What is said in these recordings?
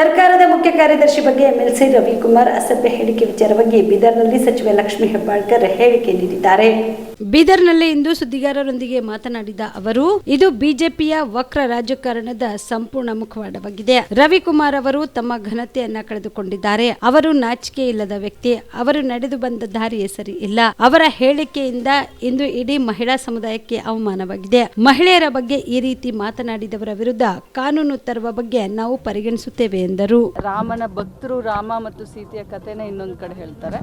ಸರ್ಕಾರದ ಮುಖ್ಯ ಕಾರ್ಯದರ್ಶಿ ಬಗ್ಗೆ ಎಂಎಲ್ಸಿ ರವಿಕುಮಾರ್ ಅಸಭ್ಯ ಹೇಳಿಕೆ ವಿಚಾರವಾಗಿ ಬೀದರ್ನಲ್ಲಿ ಸಚಿವೆ ಲಕ್ಷ್ಮೀ ಹೆಬ್ಬಾಳ್ಕರ್ ಹೇಳಿಕೆ ನೀಡಿದ್ದಾರೆ. ಬೀದರ್ನಲ್ಲಿ ಇಂದು ಸುದ್ದಿಗಾರರೊಂದಿಗೆ ಮಾತನಾಡಿದ ಅವರು, ಇದು ಬಿಜೆಪಿಯ ವಕ್ರ ರಾಜಕಾರಣದ ಸಂಪೂರ್ಣ ಮುಖವಾಡವಾಗಿದೆ. ರವಿಕುಮಾರ್ ಅವರು ತಮ್ಮ ಘನತೆಯನ್ನ ಕಳೆದುಕೊಂಡಿದ್ದಾರೆ. ಅವರು ನಾಚಿಕೆ ಇಲ್ಲದ ವ್ಯಕ್ತಿ. ಅವರು ನಡೆದು ಬಂದ ದಾರಿ ಸರಿ ಇಲ್ಲ. ಅವರ ಹೇಳಿಕೆಯಿಂದ ಇಂದು ಇಡೀ ಮಹಿಳಾ ಸಮುದಾಯಕ್ಕೆ ಅವಮಾನವಾಗಿದೆ. ಮಹಿಳೆಯರ ಬಗ್ಗೆ ಈ ರೀತಿ ಮಾತನಾಡಿದವರ ವಿರುದ್ಧ ಕಾನೂನು ತರುವ ಬಗ್ಗೆ ನಾವು ಪರಿಗಣಿಸುತ್ತೇವೆ ಎಂದರು. ರಾಮನ ಭಕ್ತರು ರಾಮ ಮತ್ತು ಸೀತೆಯ ಕಥೆನ ಇನ್ನೊಂದು ಕಡೆ ಹೇಳ್ತಾರೆ.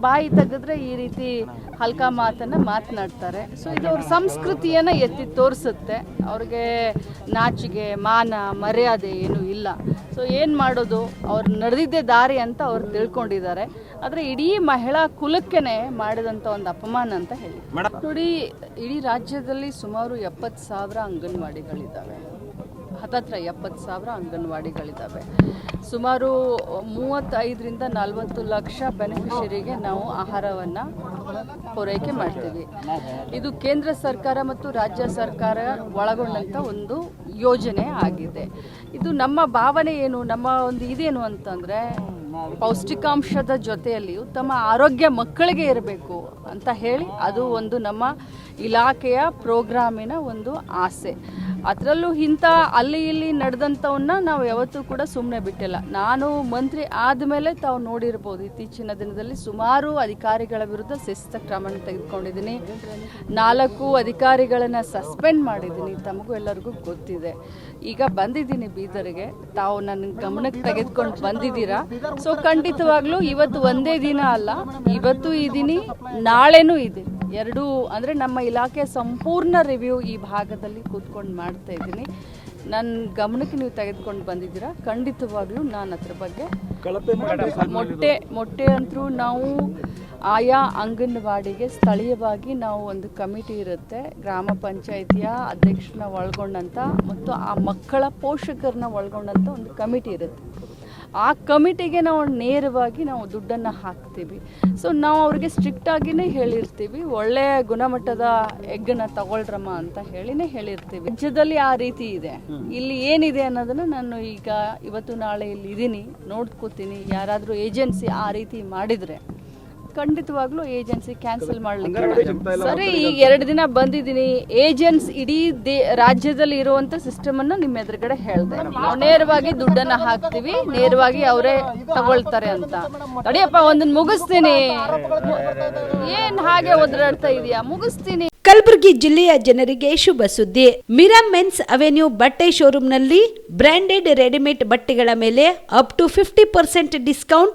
ಬಾಯಿ ತೆಗೆದ್ರೆ ಈ ರೀತಿ ಹಲ್ಕಾ ಮಾತನ್ನ ಮಾತನಾಡ್ತಾರೆ. ಸೊ ಇದು ಅವ್ರ ಸಂಸ್ಕೃತಿಯನ್ನು ಎತ್ತಿ ತೋರಿಸುತ್ತೆ. ಅವ್ರಿಗೆ ನಾಚಿಗೆ ಮಾನ ಮರ್ಯಾದೆ ಏನು ಇಲ್ಲ. ಸೊ ಏನು ಮಾಡೋದು? ಅವ್ರು ನಡೆದಿದ್ದೇ ದಾರಿ ಅಂತ ಅವ್ರು ತಿಳ್ಕೊಂಡಿದ್ದಾರೆ. ಆದರೆ ಇಡೀ ಮಹಿಳಾ ಕುಲಕ್ಕೇ ಮಾಡಿದಂಥ ಒಂದು ಅಪಮಾನ ಅಂತ ಹೇಳಿ. ನೋಡಿ ಇಡೀ ರಾಜ್ಯದಲ್ಲಿ ಸುಮಾರು ಎಪ್ಪತ್ತು ಸಾವಿರ ಅಂಗನವಾಡಿಗಳಿದ್ದಾವೆ. ಹತ್ತತ್ರ ಎಪ್ಪತ್ತು ಸಾವಿರ ಅಂಗನವಾಡಿಗಳಿದ್ದಾವೆ. ಸುಮಾರು ಮೂವತ್ತೈದರಿಂದ ನಲವತ್ತು ಲಕ್ಷ ಬೆನಿಫಿಷರಿಗೆ ನಾವು ಆಹಾರವನ್ನು ಪೂರೈಕೆ ಮಾಡ್ತೀವಿ. ಇದು ಕೇಂದ್ರ ಸರ್ಕಾರ ಮತ್ತು ರಾಜ್ಯ ಸರ್ಕಾರ ಒಳಗೊಂಡಂಥ ಒಂದು ಯೋಜನೆ ಆಗಿದೆ. ಇದು ನಮ್ಮ ಭಾವನೆ ಏನು, ನಮ್ಮ ಒಂದು ಇದೇನು ಅಂತಂದರೆ ಪೌಷ್ಟಿಕಾಂಶದ ಜೊತೆಯಲ್ಲಿ ಉತ್ತಮ ಆರೋಗ್ಯ ಮಕ್ಕಳಿಗೆ ಇರಬೇಕು ಅಂತ ಹೇಳಿ ಅದು ಒಂದು ನಮ್ಮ ಇಲಾಖೆಯ ಪ್ರೋಗ್ರಾಮಿನ ಒಂದು ಆಸೆ. ಅದರಲ್ಲೂ ಇಂಥ ಅಲ್ಲಿ ಇಲ್ಲಿ ನಡೆದಂಥವನ್ನ ನಾವು ಯಾವತ್ತೂ ಕೂಡ ಸುಮ್ಮನೆ ಬಿಟ್ಟಿಲ್ಲ. ನಾನು ಮಂತ್ರಿ ಆದಮೇಲೆ ತಾವು ನೋಡಿರ್ಬೋದು, ಇತ್ತೀಚಿನ ದಿನದಲ್ಲಿ ಸುಮಾರು ಅಧಿಕಾರಿಗಳ ವಿರುದ್ಧ ಶಿಸ್ತ ಕ್ರಮ ತೆಗೆದುಕೊಂಡಿದ್ದೀನಿ. ನಾಲ್ಕು ಅಧಿಕಾರಿಗಳನ್ನು ಸಸ್ಪೆಂಡ್ ಮಾಡಿದ್ದೀನಿ, ತಮಗೂ ಎಲ್ಲರಿಗೂ ಗೊತ್ತಿದೆ. ಈಗ ಬಂದಿದ್ದೀನಿ ಬೀದರ್ಗೆ, ತಾವು ನನ್ನ ಗಮನಕ್ಕೆ ತೆಗೆದುಕೊಂಡು ಬಂದಿದ್ದೀರಾ? ಸೊ ಖಂಡಿತವಾಗ್ಲೂ ಇವತ್ತು ಒಂದೇ ದಿನ ಅಲ್ಲ, ಇವತ್ತು ಇದ್ದೀನಿ, ನಾಳೆನೂ ಇದ್ದೀನಿ. ಎರಡೂ ಅಂದರೆ ನಮ್ಮ ಇಲಾಖೆ ಸಂಪೂರ್ಣ ರಿವ್ಯೂ ಈ ಭಾಗದಲ್ಲಿ ಕೂತ್ಕೊಂಡು ಮಾಡ್ತಾ ಇದ್ದೀನಿ. ನನ್ನ ಗಮನಕ್ಕೆ ನೀವು ತೆಗೆದುಕೊಂಡು ಬಂದಿದ್ದೀರಾ? ಖಂಡಿತವಾಗ್ಲೂ ನಾನು ಅದ್ರ ಬಗ್ಗೆ ಮೊಟ್ಟೆ ಮೊಟ್ಟೆ ಅಂತರೂ ನಾವು ಆಯಾ ಅಂಗನವಾಡಿಗೆ ಸ್ಥಳೀಯವಾಗಿ ನಾವು ಒಂದು ಕಮಿಟಿ ಇರುತ್ತೆ. ಗ್ರಾಮ ಪಂಚಾಯಿತಿಯ ಅಧ್ಯಕ್ಷನ ಒಳಗೊಂಡಂಥ ಮತ್ತು ಆ ಮಕ್ಕಳ ಪೋಷಕರನ್ನ ಒಳಗೊಂಡಂಥ ಒಂದು ಕಮಿಟಿ ಇರುತ್ತೆ. ಆ ಕಮಿಟಿಗೆ ನಾವು ನೇರವಾಗಿ ನಾವು ದುಡ್ಡನ್ನು ಹಾಕ್ತೀವಿ. ಸೊ ನಾವು ಅವ್ರಿಗೆ ಸ್ಟ್ರಿಕ್ಟ್ ಆಗಿನೇ ಹೇಳಿರ್ತೀವಿ. ಒಳ್ಳೆಯ ಗುಣಮಟ್ಟದ ಎಗ್ಗನ್ನ ತಗೊಳ್ರಮ್ಮ ಅಂತ ಹೇಳಿನೇ ಹೇಳಿರ್ತೀವಿ. ರಾಜ್ಯದಲ್ಲಿ ಆ ರೀತಿ ಇದೆ. ಇಲ್ಲಿ ಏನಿದೆ ಅನ್ನೋದನ್ನ ನಾನು ಈಗ ಇವತ್ತು ನಾಳೆ ಇಲ್ಲಿ ಇದ್ದೀನಿ ನೋಡ್ಕೋತೀನಿ. ಯಾರಾದರೂ ಏಜೆನ್ಸಿ ಆ ರೀತಿ ಮಾಡಿದರೆ. ಖಂಡಿತವಾಗ್ಲೂ ಏಜೆನ್ಸಿ ಕ್ಯಾನ್ಸಲ್ ಮಾಡ್ಲಿಕ್ಕೆ ಸರಿ ಈಗ ಎರಡು ದಿನ ಬಂದಿದ್ದೀನಿ. ಏಜೆನ್ಸ್ ಇಡೀ ದೇ ರಾಜ್ಯದಲ್ಲಿ ಇರುವಂತ ಸಿಸ್ಟಮ್ ಅನ್ನ ನಿಮ್ಮ ಎದುರುಗಡೆ ಹೇಳ್ದೆ. ನಾವು ನೇರವಾಗಿ ದುಡ್ಡನ್ನ ಹಾಕ್ತಿವಿ. ನೇರವಾಗಿ ಅವರೇ ತಗೊಳ್ತಾರೆ ಅಂತ. ತಡಿಯಪ್ಪ ಒಂದನ್ನ ಮುಗಿಸ್ತೀನಿ. ಏನ್ ಹಾಗೆ ಒದರಾಡ್ತಾ ಇದೀಯಾ? ಮುಗಿಸ್ತೀನಿ. ಕಲಬುರಗಿ ಜಿಲ್ಲೆಯ ಜನರಿಗೆ ಶುಭ ಸುದ್ದಿ. ಮಿರಾ ಮೆನ್ಸ್ ಅವೆನ್ಯೂ ಬಟ್ಟೆ ಶೋರೂಮ್ನಲ್ಲಿ ಬ್ರಾಂಡೆಡ್ ರೆಡಿಮೇಡ್ ಬಟ್ಟೆಗಳ ಮೇಲೆ up to fifty percent discount